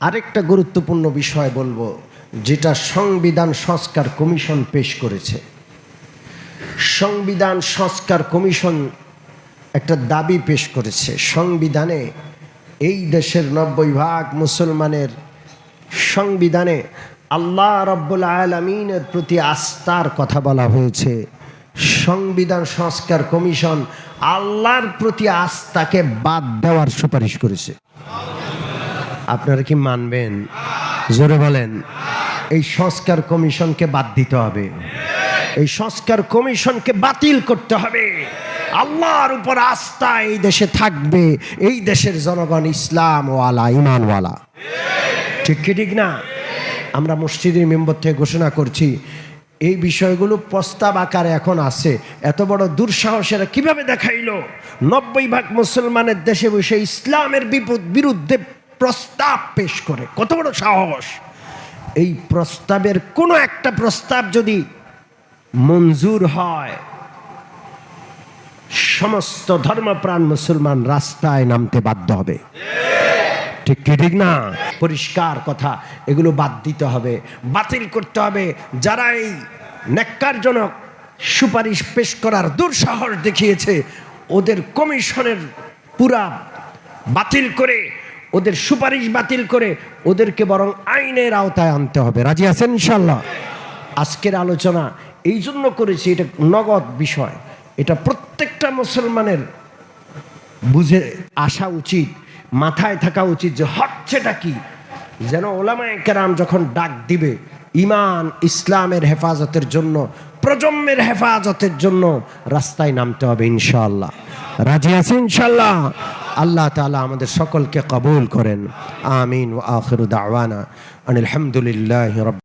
আরেকটা গুরুত্বপূর্ণ বিষয় বলব, যেটা সংবিধান সংস্কার কমিশন পেশ করেছে। সংবিধান সংস্কার কমিশন একটা দাবি পেশ করেছে, সংবিধানে এই দেশের নব্বই ভাগ মুসলমানের সংবিধানে আল্লাহ রব্বুল আলমিনের প্রতি আস্থার কথা বলা হয়েছে। সংবিধান সংস্কার কমিশন আল্লাহর প্রতি আস্থাকে বাদ দেওয়ার সুপারিশ করেছে। আপনারা কি মানবেন? জোরে বলেন। এই সংস্কার কমিশনকে বাদ দিতে হবে। এই সংস্কার কমিশনকে বাতিল করতে হবে। আল্লাহর উপর আস্থা এই দেশে থাকবে। এই দেশের জনগণ ইসলাম ওয়ালা ইমানওয়ালা ঠিক কি ঠিক না? আমরা মসজিদের মেম্বর থেকে ঘোষণা করছি, এই বিষয়গুলো প্রস্তাব আকারে এখন আছে। এত বড় দুঃসাহসেরা কীভাবে দেখাইল? নব্বই ভাগ মুসলমানের দেশে বসে ইসলামের বিপদ বিরুদ্ধে প্রস্তাব পেশ করে। কত বড় সাহস। এই প্রস্তাবের কোনো একটা প্রস্তাব যদি মঞ্জুর হয়, সমস্ত ধর্মপ্রাণ মুসলমান রাস্তায় নামতে বাধ্য হবে। ঠিক কি ঠিক না? পরিষ্কার কথা, এগুলো বাদ দিতে হবে, বাতিল করতে হবে। যারা এই ন্যাক্কারজনক সুপারিশ পেশ করার দুঃসাহস দেখিয়েছে, ওদের কমিশনের পুরা বাতিল করে ওদের সুপারিশ বাতিল করে ওদেরকে বরং আইনের আওতায় আনতে হবে। রাজি আছেন ইনশাল্লাহ আজকের আলোচনা এই জন্য করেছি, এটা নগদ বিষয়। এটা প্রত্যেকটা মুসলমানের বুঝে আসা উচিত, মাথায় থাকা উচিত যে হচ্ছেটা কি। যেন ওলামায় কেরাম যখন ডাক দিবে, ইমান ইসলামের হেফাজতের জন্য, প্রজন্মের হেফাজতের জন্য রাস্তায় নামতে হবে ইনশাল্লাহ রাজি আছে ইনশাল্লাহ আল্লাহ তাআলা আমাদের সকলকে কবুল করেন আমিন ও আখির দাওয়ানা আনিল হামদুলিল্লাহ রব